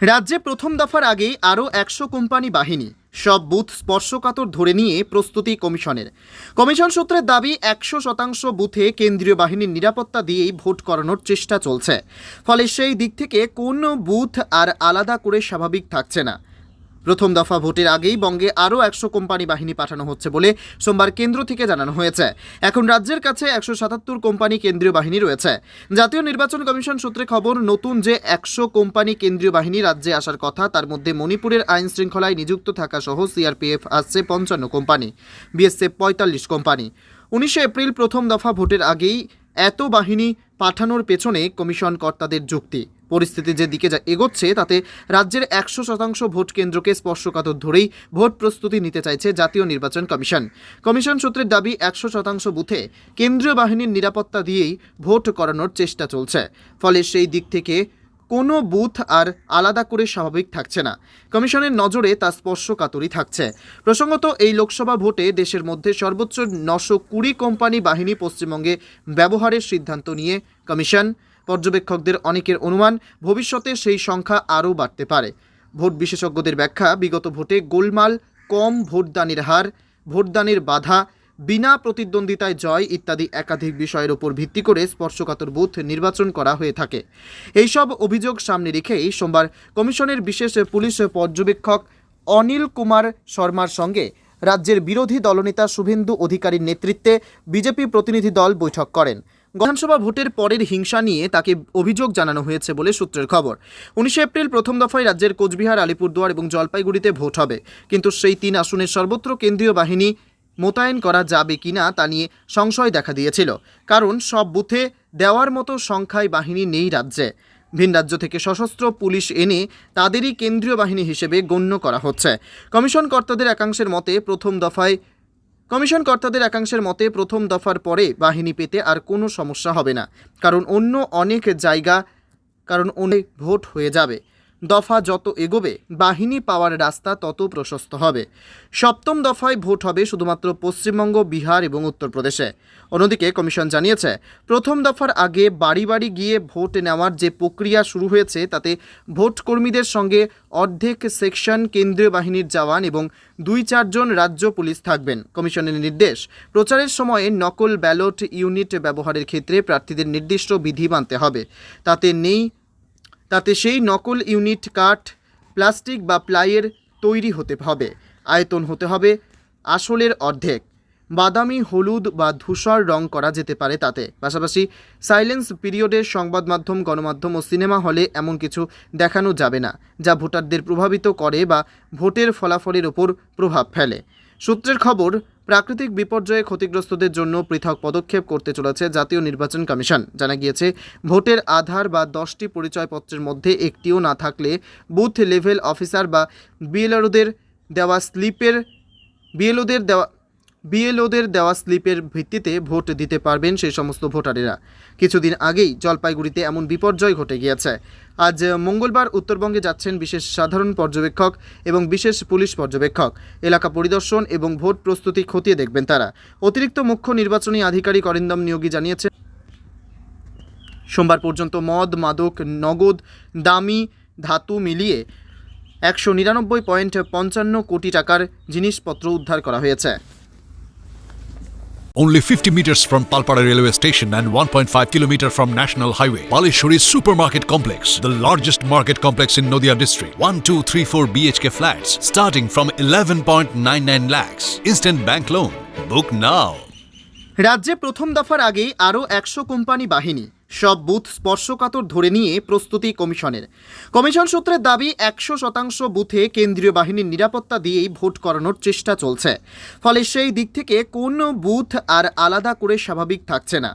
রাজ্যে প্রথম দফার আগেই আরও একশো কোম্পানি বাহিনী, সব বুথ স্পর্শকাতর ধরে নিয়ে প্রস্তুতি কমিশনের। কমিশন সূত্রের দাবি, একশো শতাংশ বুথে কেন্দ্রীয় বাহিনীর নিরাপত্তা দিয়েই ভোট করানোর চেষ্টা চলছে। ফলে সেই দিক থেকে কোন বুথ আর আলাদা করে স্বাভাবিক থাকছে না। প্রথম দফা ভোটের আগেই বঙ্গে আরও একশো কোম্পানি বাহিনী পাঠানো হচ্ছে বলে সোমবার কেন্দ্র থেকে জানানো হয়েছে। এখন রাজ্যের কাছে একশো সাতাত্তর কোম্পানি কেন্দ্রীয় বাহিনী রয়েছে। জাতীয় নির্বাচন কমিশন সূত্রে খবর, নতুন যে একশো কোম্পানি কেন্দ্রীয় বাহিনী রাজ্যে আসার কথা, তার মধ্যে মণিপুরের আইন শৃঙ্খলায় নিযুক্ত থাকা সহ সিআরপিএফ আসছে পঞ্চান্ন কোম্পানি, বিএসএফ পঁয়তাল্লিশ কোম্পানি। উনিশে এপ্রিল প্রথম দফা ভোটের আগেই এত বাহিনী পাঠানোর পেছনে কমিশন কর্তাদের যুক্তি। পরিস্থিতি যে দিকে যা এগোচ্ছে, তাতে রাজ্যের একশো শতাংশ ভোট কেন্দ্রকে স্পর্শকাতর ধরেই ভোট প্রস্তুতি নিতে চাইছে জাতীয় নির্বাচন কমিশন। কমিশন সূত্রের দাবি, একশো শতাংশ বুথে কেন্দ্রীয় বাহিনীর নিরাপত্তা দিয়েই ভোট করানোর চেষ্টা চলছে। ফলে সেই দিক থেকে কোনো বুথ আর আলাদা করে স্বাভাবিক থাকছে না। কমিশনের নজরে তা স্পর্শকাতরই থাকছে। প্রসঙ্গত, এই লোকসভা ভোটে দেশের মধ্যে সর্বোচ্চ নশো কুড়ি কোম্পানি বাহিনী পশ্চিমবঙ্গে ব্যবহারের সিদ্ধান্ত নিয়ে কমিশন পর্যবেক্ষকদের অনেকের অনুমান, ভবিষ্যতে সেই সংখ্যা আরও বাড়তে পারে। ভোট বিশেষজ্ঞদের ব্যাখ্যা, বিগত ভোটে গোলমাল, কম ভোটদানের হার, ভোটদানের বাধা, বিনা প্রতিদ্বন্দ্বিতায় জয় ইত্যাদি একাধিক বিষয়ের উপর ভিত্তি করে স্পর্শকাতর বুথ নির্বাচন করা হয়ে থাকে। এইসব অভিযোগ সামনে রেখেই সোমবার কমিশনের বিশেষ পুলিশ পর্যবেক্ষক অনিল কুমার শর্মার সঙ্গে রাজ্যের বিরোধী দলনেতা শুভেন্দু অধিকারীর নেতৃত্বে বিজেপি প্রতিনিধি দল বৈঠক করেন। বিধানসভা ভোটের পরের হিংসা নিয়ে তাকে অভিযোগ জানানো হয়েছে বলে সূত্রের খবর। উনিশে এপ্রিল প্রথম দফায় রাজ্যের কোচবিহার, আলিপুরদুয়ার এবং জলপাইগুড়িতে ভোট হবে। কিন্তু সেই তিন আসনের সর্বত্র কেন্দ্রীয় বাহিনী মোতায়েন করা যাবে কিনা তা নিয়ে সংশয় দেখা দিয়েছিল। কারণ সব বুথে দেওয়ার মতো সংখ্যায় বাহিনী নেই রাজ্যে। ভিন রাজ্য থেকে সশস্ত্র পুলিশ এনে তাদেরই কেন্দ্রীয় বাহিনী হিসেবে গণ্য করা হচ্ছে। কমিশন কর্তাদের একাংশের মতে, প্রথম দফায় কমিশন কর্তাদের একাংশের মতে প্রথম দফার পরে বাহিনী পেতে আর কোনো সমস্যা হবে না, কারণ অন্য অনেক জায়গা, কারণ অনেক ভোট হয়ে যাবে। দফা যত এগোবে, বাহিনী পাওয়ার রাস্তা তত প্রশস্ত হবে। সপ্তম দফায় ভোট হবে শুধুমাত্র পশ্চিমবঙ্গ, বিহার এবং উত্তরপ্রদেশে। অন্যদিকে কমিশন জানিয়েছে, প্রথম দফার আগে বাড়ি বাড়ি গিয়ে ভোট নেওয়ার যে প্রক্রিয়া শুরু হয়েছে, তাতে ভোট কর্মীদের সঙ্গে অর্ধেক সেকশন কেন্দ্রীয় বাহিনীর জওয়ান এবং দুই চারজন রাজ্য পুলিশ থাকবেন। কমিশনের নির্দেশ, প্রচারের সময়ে নকল ব্যালট ইউনিট ব্যবহারের ক্ষেত্রে প্রার্থীদের নির্দিষ্ট বিধি মানতে হবে। তাতে নেই তাতে সেই নকল ইউনিট কাঠ, প্লাস্টিক বা প্লাইয়ের তৈরি হতে হবে, আয়তন হতে হবে আসলের অর্ধেক। বাদামি, হলুদ বা ধূসর রং করা যেতে পারে তাতে। পাশাপাশি সাইলেন্স পিরিয়ডের সংবাদ মাধ্যম, গণমাধ্যম ও সিনেমা হলে এমন কিছু দেখানো যাবে না, যা ভোটারদের প্রভাবিত করে বা ভোটের ফলাফলের ওপর প্রভাব ফেলে। সূত্রের খবর প্রাকৃতিক বিপর্যয়ে ক্ষতিগ্রস্তদের জন্য পৃথক পদক্ষেপ করতে চলেছে জাতীয় নির্বাচন কমিশন। জানা গিয়েছে, ভোটের আধার বা দশটি পরিচয়পত্রের মধ্যে একটিও না থাকলে বুথ লেভেল অফিসার বা বিএলওদের দেওয়া স্লিপের, বিএলওদের দেওয়া বিএলওদের দেওয়া স্লিপের ভিত্তিতে ভোট দিতে পারবেন সেই সমস্ত ভোটারেরা। কিছুদিন আগেই জলপাইগুড়িতে এমন বিপর্যয় ঘটে গিয়েছে। আজ মঙ্গলবার উত্তরবঙ্গে যাচ্ছেন বিশেষ সাধারণ পর্যবেক্ষক এবং বিশেষ পুলিশ পর্যবেক্ষক। এলাকা পরিদর্শন এবং ভোট প্রস্তুতি খতিয়ে দেখবেন তারা। অতিরিক্ত মুখ্য নির্বাচনী আধিকারিক অরিন্দম নিয়োগী জানিয়েছেন, সোমবার পর্যন্ত মদ, মাদক, নগদ, দামি ধাতু মিলিয়ে একশো নিরানব্বই পয়েন্ট পঞ্চান্ন কোটি টাকার জিনিসপত্র উদ্ধার করা হয়েছে। Only 50 meters from Palpara railway station and 1.5 kilometer from National Highway, Palishuri Supermarket Complex, the largest market complex in Noida district. 1, 2, 3, 4 BHK flats starting from 11.99 lakhs. Instant bank loan. Book now. রাজ্যে প্রথম দফার আগেই আরও একশো company বাহিনী, সব booth স্পর্শকাতর ধরে নিয়ে প্রস্তুতি কমিশনের। কমিশন সূত্রের দাবি, একশো শতাংশ বুথে কেন্দ্রীয় বাহিনীর নিরাপত্তা দিয়েই ভোট করানোর চেষ্টা চলছে। ফলে সেই দিক থেকে কোনো বুথ আর আলাদা করে স্বাভাবিক থাকছে না।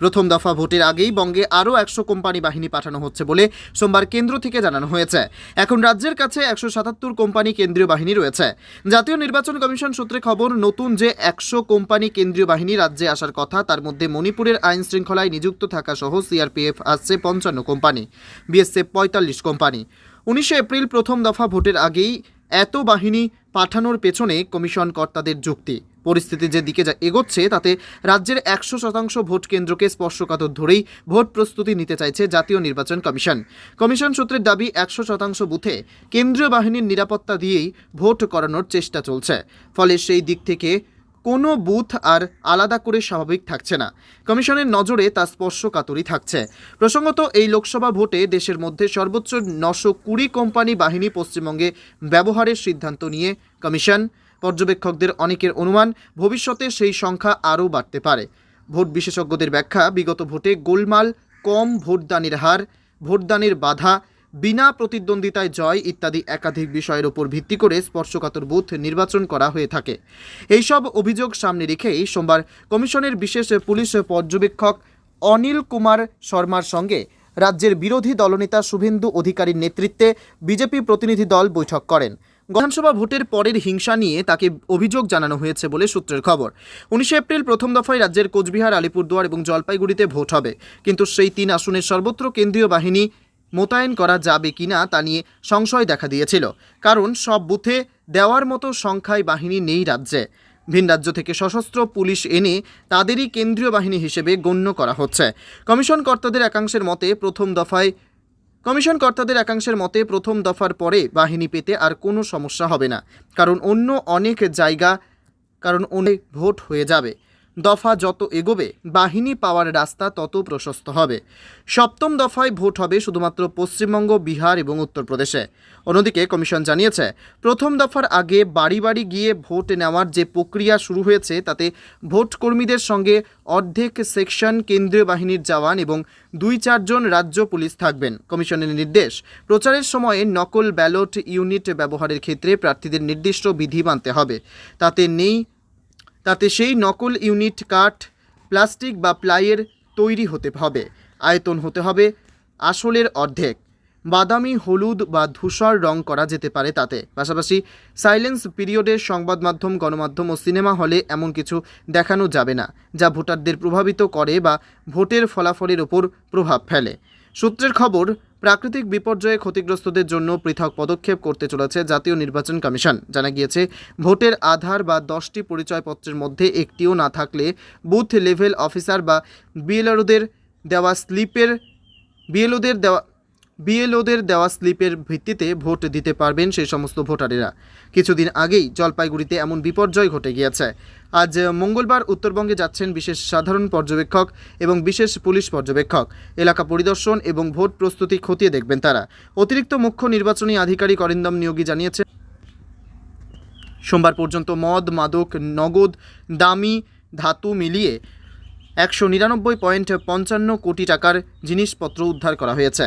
প্রথম দফা ভোটের আগেই বঙ্গে আরও একশো কোম্পানি বাহিনী পাঠানো হচ্ছে বলে সোমবার কেন্দ্র থেকে জানানো হয়েছে। এখন রাজ্যের কাছে একশো সাতাত্তর কোম্পানি কেন্দ্রীয় বাহিনী রয়েছে। জাতীয় নির্বাচন কমিশন সূত্রে খবর, নতুন যে একশো কোম্পানি কেন্দ্রীয় বাহিনী রাজ্যে আসার কথা, তার মধ্যে মণিপুরের আইন শৃঙ্খলায় নিযুক্ত থাকা সহ সিআরপিএফ আসছে পঞ্চান্ন কোম্পানি, বিএসএফ পঁয়তাল্লিশ কোম্পানি। উনিশে এপ্রিল প্রথম দফা ভোটের আগেই এত বাহিনী পাঠানোর পেছনে কমিশন কর্তাদের যুক্তি। পরিস্থিতি যে দিকে যা এগোচ্ছে, তাতে রাজ্যের একশো শতাংশ ভোট কেন্দ্রকে স্পর্শকাতর ধরেই ভোট প্রস্তুতি নিতে চাইছে জাতীয় নির্বাচন কমিশন। কমিশন সূত্রের দাবি, একশো শতাংশ বুথে কেন্দ্রীয় বাহিনীর নিরাপত্তা দিয়েই ভোট করানোর চেষ্টা চলছে। ফলে সেই দিক থেকে কোনো বুথ আর আলাদা করে স্বাভাবিক থাকছে না। কমিশনের নজরে তা স্পর্শকাতরই থাকছে। প্রসঙ্গত, এই লোকসভা ভোটে দেশের মধ্যে সর্বোচ্চ নশো কুড়ি কোম্পানি বাহিনী পশ্চিমবঙ্গে ব্যবহারের সিদ্ধান্ত নিয়ে কমিশন। পর্যবেক্ষকদের অনেকের অনুমান, ভবিষ্যতে সেই সংখ্যা আরও বাড়তে পারে। ভোট বিশেষজ্ঞদের ব্যাখ্যা, বিগত ভোটে গোলমাল, কম ভোটদানের হার, ভোটদানের বাধা বিনা প্রতিদ্বন্দ্বিতায় জয় ইত্যাদি একাধিক বিষয়ের উপর ভিত্তি করে স্পর্শকাতর বুথ নির্বাচন করা হয়ে থাকে। এইসব অভিযোগ সামনে রেখেই সোমবার কমিশনের বিশেষ পুলিশ পর্যবেক্ষক অনিল কুমার শর্মার সঙ্গে রাজ্যের বিরোধী দলনেতা শুভেন্দু অধিকারীর নেতৃত্বে বিজেপি প্রতিনিধি দল বৈঠক করেন। বিধানসভা ভোটের পরের হিংসা নিয়ে তাকে অভিযোগ জানানো হয়েছে বলে সূত্রের খবর। উনিশে এপ্রিল প্রথম দফায় রাজ্যের কোচবিহার, আলিপুরদুয়ার এবং জলপাইগুড়িতে ভোট হবে। কিন্তু সেই তিন আসনের সর্বত্র কেন্দ্রীয় বাহিনী মোতায়েন করা যাবে কিনা তা নিয়ে সংশয় দেখা দিয়েছিল। কারণ সব বুথে দেওয়ার মতো সংখ্যায় বাহিনী নেই রাজ্যে। ভিন রাজ্য থেকে সশস্ত্র পুলিশ এনে তাদেরই কেন্দ্রীয় বাহিনী হিসেবে গণ্য করা হচ্ছে। কমিশন কর্তাদের একাংশের মতে প্রথম দফায় কমিশন কর্তাদের একাংশের মতে প্রথম দফার পরে বাহিনী পেতে আর কোনো সমস্যা হবে না। কারণ অন্য অনেক জায়গা কারণ অনেক ভোট হয়ে যাবে। দফা যত এগোবে, বাহিনী পাওয়ার রাস্তা তত প্রশস্ত হবে। সপ্তম দফায় ভোট হবে শুধুমাত্র পশ্চিমবঙ্গ, বিহার এবং উত্তরপ্রদেশে। অন্যদিকে কমিশন জানিয়েছে, প্রথম দফার আগে বাড়ি বাড়ি গিয়ে ভোট নেওয়ার যে প্রক্রিয়া শুরু হয়েছে, তাতে ভোট কর্মীদের সঙ্গে অর্ধেক সেকশন কেন্দ্রীয় বাহিনীর জওয়ান এবং দুই চারজন রাজ্য পুলিশ থাকবেন। কমিশনের নির্দেশ, প্রচারের সময়ে নকল ব্যালট ইউনিট ব্যবহারের ক্ষেত্রে প্রার্থীদের নির্দিষ্ট বিধি মানতে হবে। তাতে নেই তাতে সেই নকল ইউনিট কাঠ, প্লাস্টিক বা প্লাইয়ের তৈরি হতে হবে। আয়তন হতে হবে আসলের অর্ধেক। বাদামি, হলুদ বা ধূসর রং করা যেতে পারে তাতে। পাশাপাশি সাইলেন্স পিরিয়ডে সংবাদ মাধ্যম, গণমাধ্যম ও সিনেমা হলে এমন কিছু দেখানো যাবে না, যা ভোটারদের প্রভাবিত করে বা ভোটের ফলাফলের ওপর প্রভাব ফেলে। সূত্রের খবর প্রাকৃতিক বিপর্যয়ে ক্ষতিগ্রস্তদের জন্য পৃথক পদক্ষেপ করতে চলেছে জাতীয় নির্বাচন কমিশন। জানা গিয়েছে, ভোটের আধার বা দশটি পরিচয়পত্রের মধ্যে একটিও না থাকলে বুথ লেভেল অফিসার বা বিএলআরওদের দেওয়া স্লিপের বিএলওদের দেওয়া বিএলওদের দেওয়া স্লিপের ভিত্তিতে ভোট দিতে পারবেন সেই সমস্ত ভোটারেরা। কিছুদিন আগেই জলপাইগুড়িতে এমন বিপর্যয় ঘটে গিয়েছে। আজ মঙ্গলবার উত্তরবঙ্গে যাচ্ছেন বিশেষ সাধারণ পর্যবেক্ষক এবং বিশেষ পুলিশ পর্যবেক্ষক। এলাকা পরিদর্শন এবং ভোট প্রস্তুতি খতিয়ে দেখবেন তারা। অতিরিক্ত মুখ্য নির্বাচনী আধিকারিক অরিন্দম নিয়োগী জানিয়েছেন, সোমবার পর্যন্ত মদ, মাদক, নগদ, দামি ধাতু মিলিয়ে একশো নিরানব্বই পয়েন্ট পঞ্চান্ন কোটি টাকার জিনিসপত্র উদ্ধার করা হয়েছে।